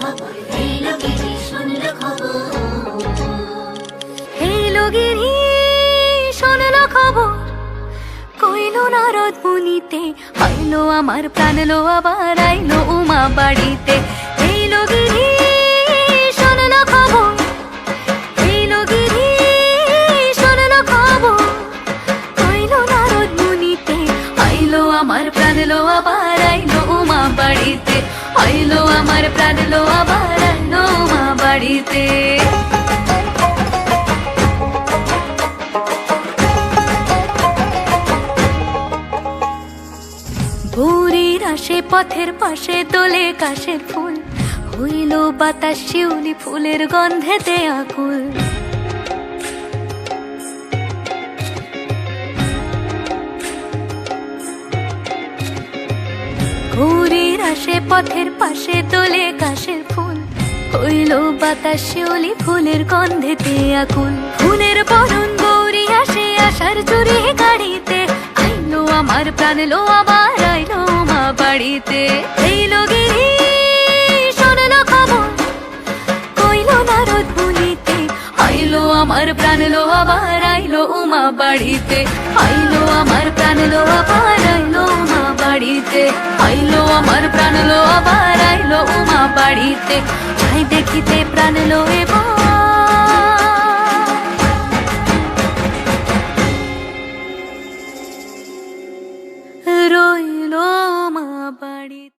খবর এলো গিরি শুনলো খবর। হেলো গিরি শোনলো মুনিতে আইলো আমার প্রাণ, লো আবার আইলো উমা বাড়িতে। হেলো গিরি শোনলো খবর। হেলো গিরি শোনলো খবর। কইলো নারদ মুনিতে আইলো আমার প্রাণ, লো আবার আইলো উমা বাড়িতে। আইলো আমার প্রাণ আবার উমা বাড়িতে। আসে পথের পাশে দোলে কাশের ফুল, হইল বাতাস শিউলি ফুলের গন্ধেতে আকুল। ভোরের আসে, পথের পাশে দোলে কাশের ফুল। হইল বাতাস শিউলি ফুলের গন্ধেতে আকুল ফুলের বরণ গৌরী আসে আসার জুড়ে গাড়িতে। আইলো আমার প্রাণ লো আবার আইলো মা বাড়িতে। এইলো গিরি শোনলো খবর, কইলো নারদ মুনিতে আইলো আমার প্রাণ লো আবার আইলো উমা বাড়িতে। আইলো আমার প্রাণ লো আবার বাড়িতে। আইলো আমার প্রাণ লো আবার আইলো উমা বাড়িতে। তাই দেখিতে প্রাণ লো রইল মা বাড়ি